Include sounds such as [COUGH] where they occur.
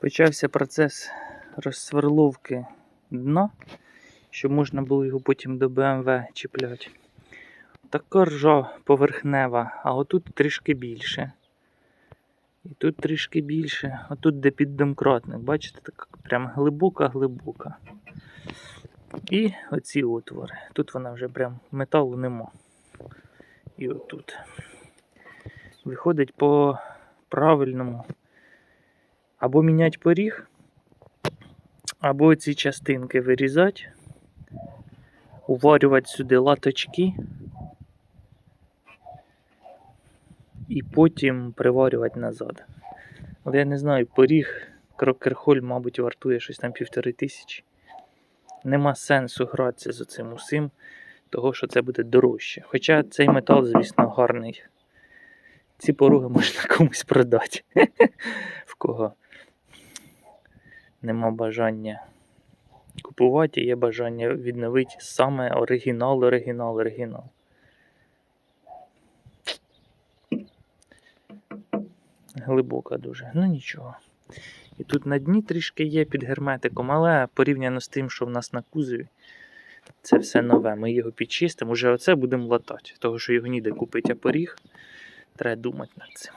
Почався процес розсверловки дна, щоб можна було його потім до БМВ чіпляти. Така ржа поверхнева, а отут трішки більше. І тут трішки більше, а тут де піддомкратник, бачите, така прям глибока-глибока. І оці отвори. Тут вона вже прям металу нема. І отут. Виходить по правильному. Або міняти поріг, або ці частинки вирізати, уварювати сюди латочки і потім приварювати назад. От я не знаю, поріг Крокерхоль, мабуть, вартує щось там півтори тисячі. Нема сенсу гратися з цим усім, того що це буде дорожче. Хоча цей метал, звісно, гарний. Ці пороги можна [LAUGHS] комусь продати. [LAUGHS] В кого нема бажання купувати, є бажання відновити саме оригінал, оригінал, оригінал. Глибока дуже, ну нічого. І тут на дні трішки є під герметиком, але порівняно з тим, що в нас на кузові, це все нове. Ми його підчистимо. Уже оце будемо латати, того що його ніде купити, а поріг. Треба думати над цим.